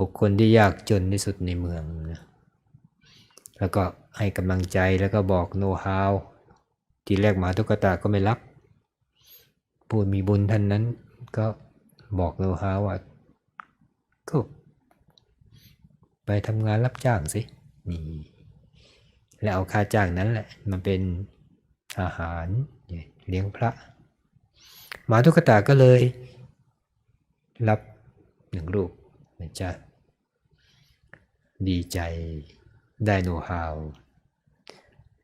บุคคลที่ยากจนที่สุดในเมืองนะแล้วก็ให้กำลังใจแล้วก็บอกโน้ตฮาวทีแรกหมาตุ๊กตาก็ไม่รับผู้มีบุญท่านนั้น ก็บอกโน้ตฮาวว่าก็ไปทำงานรับจ้างสินี่แล้วเอาค่าจ้างนั้นแหละมันเป็นอาหารเลี้ยงพระหมาตุ๊กตาก็เลย รับหนึ่งลูก นะจ๊ะ ดีใจได้โน้ตฮาว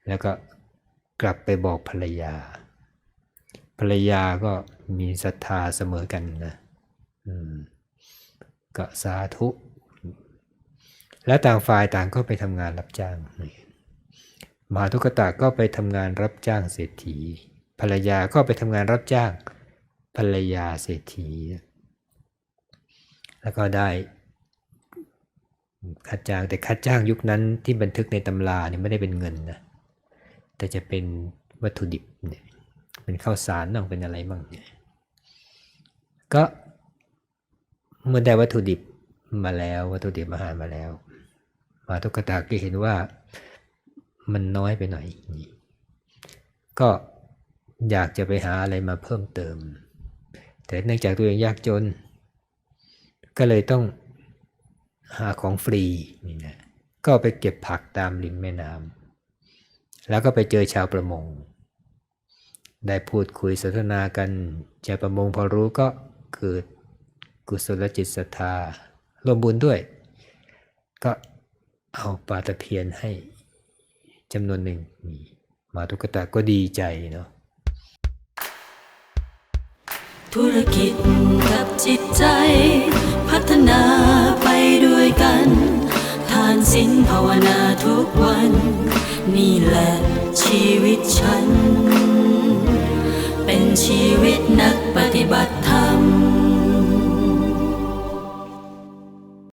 แล้วก็กลับไปบอกภรรยา ภรรยาก็มีศรัทธาเสมอกันนะก็สาธุ แล้วต่างฝ่ายต่างก็ไปทำงานรับจ้าง มหาทุกตาก็ไปทำงานรับจ้างเศรษฐี ภรรยาก็ไปทำงานรับจ้างภรรยาเศรษฐี แล้วก็ได้ ค่าจ้างแต่ค่าจ้างยุคนั้นที่บันทึกในตำราเนี่ยไม่ได้เป็นเงินนะแต่จะเป็นวัตถุดิบเนี่ยเป็นข้าวสารบ้างเป็นอะไรบ้างเนี่ยก็เมื่อได้วัตถุดิบมาแล้ววัตถุดิบอาหารมาแล้ว มาทุกตาก็เห็นว่ามันน้อยไปหน่อย ก็อยากจะไปหาอะไรมาเพิ่มเติม แต่เนื่องจากตัวเองยากจน ก็เลยต้อง หาของฟรีนี่นะก็ไปเก็บผักตามริมแม่น้ำแล้วก็ไปเจอชาวประมง ได้พูดคุยสนทนากันชาวประมงพอรู้ก็เกิดกุศลจิตศรัทธาร่วมบุญด้วย ก็เอาปลาตะเพียนให้จำนวนหนึ่งนี่หมาทุกตาก็ดีใจเนาะธุรกิจกับจิตใจ นาทุกวัน นี่แหละชีวิตฉัน เป็นชีวิตนักปฏิบัติ